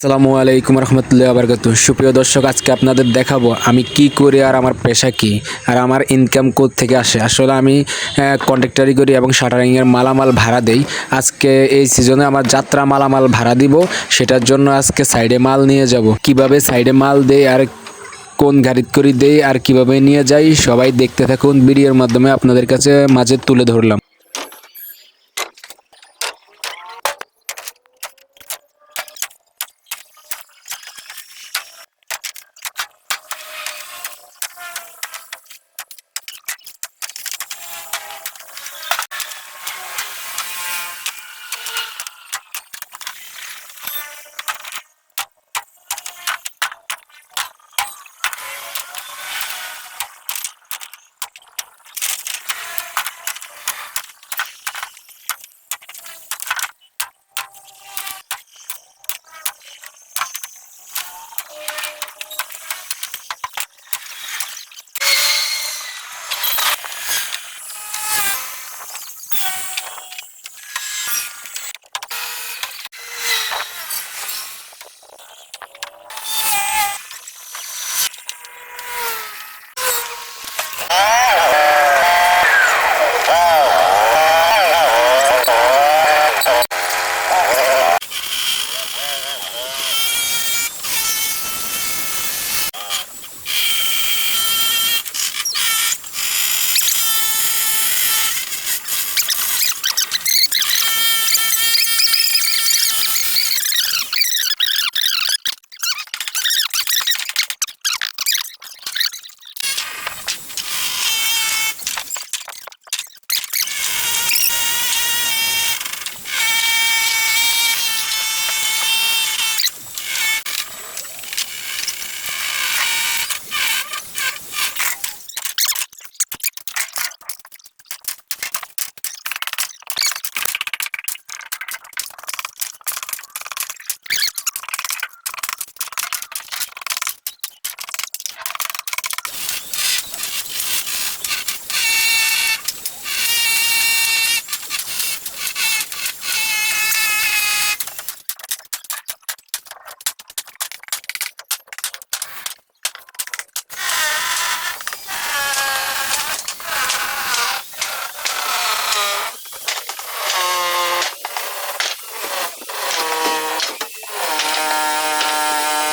আসসালামু আলাইকুম রহমতুল্লাহ আবরকাত সুপ্রিয় দর্শক, আজকে আপনাদের দেখাবো আমি কি করি আর আমার পেশা কি আর আমার ইনকাম কোথ থেকে আসে। আসলে আমি কন্ট্রাক্টারি করি এবং শাটারিংয়ের মালামাল ভাড়া দেই। আজকে এই সিজনে আমার যাত্রা মালামাল ভাড়া দিব, সেটার জন্য আজকে সাইডে মাল নিয়ে যাব। কীভাবে সাইডে মাল দেই আর কোন গাড়িত করে দেই আর কীভাবে নিয়ে যাই, সবাই দেখতে থাকুন। ভিডিওর মাধ্যমে আপনাদের কাছে মাঝে তুলে ধরলাম।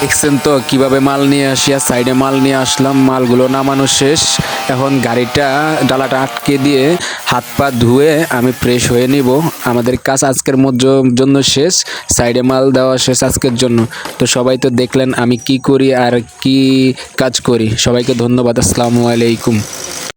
দেখছেন তো কীভাবে মাল নিয়ে আসিয়া সাইডে মাল নিয়ে আসলাম, মালগুলো নামানো শেষ। এখন গাড়িটা, ডালাটা আটকে দিয়ে হাত পা ধুয়ে আমি ফ্রেশ হয়ে নিব। আমাদের কাজ আজকের মধ্য- জন্য শেষ সাইডে মাল দেওয়া শেষ আজকের জন্য। তো সবাই তো দেখলেন আমি কি করি আর কি কাজ করি। সবাইকে ধন্যবাদ, আসসালামু আলাইকুম।